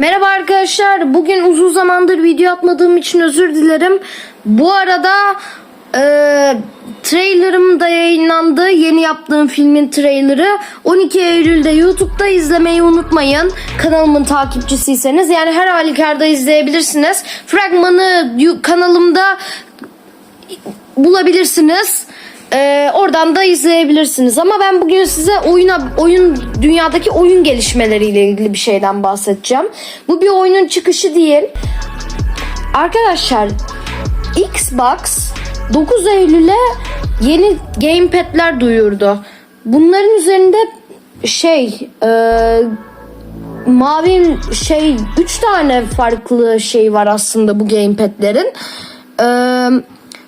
Merhaba arkadaşlar. Bugün uzun zamandır video atmadığım için özür dilerim. Bu arada e, trailerım da yayınlandı. Yeni yaptığım filmin trailerı. 12 Eylül'de YouTube'da izlemeyi unutmayın. Kanalımın takipçisiyseniz. Yani her halükarda izleyebilirsiniz. Fragmanı kanalımda bulabilirsiniz. Oradan da izleyebilirsiniz. Ama ben bugün size oyuna oyun dünyadaki oyun gelişmeleriyle ilgili bir şeyden bahsedeceğim. Bu bir oyunun çıkışı değil. Arkadaşlar Xbox 9 Eylül'e yeni gamepad'ler duyurdu. Bunların üzerinde şey e, mavi şey 3 tane farklı şey var aslında bu gamepad'lerin. Eee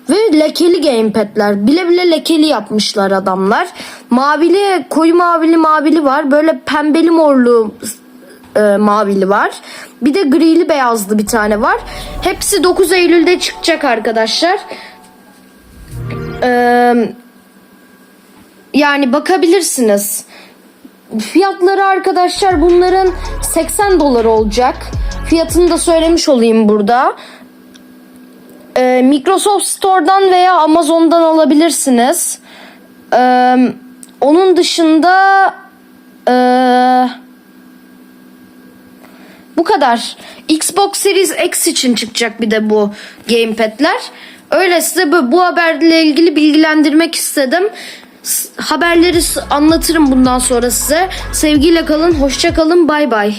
ve lekeli gamepad'ler. Bile bile lekeli yapmışlar adamlar. Mavili, koyu mavili mavili var. Böyle pembeli morlu e, mavili var. Bir de grili beyazlı bir tane var. Hepsi 9 Eylül'de çıkacak arkadaşlar. Eee yani bakabilirsiniz. Fiyatları arkadaşlar bunların 80 dolar olacak. Fiyatını da söylemiş olayım burada. Ee, Microsoft Store'dan veya Amazon'dan alabilirsiniz. Ee, onun dışında ee, bu kadar. Xbox Series X için çıkacak bir de bu gamepad'ler. Öyle size bu, bu haberle ilgili bilgilendirmek istedim. Haberleri anlatırım bundan sonra size. Sevgiyle kalın, hoşça kalın, bay bay.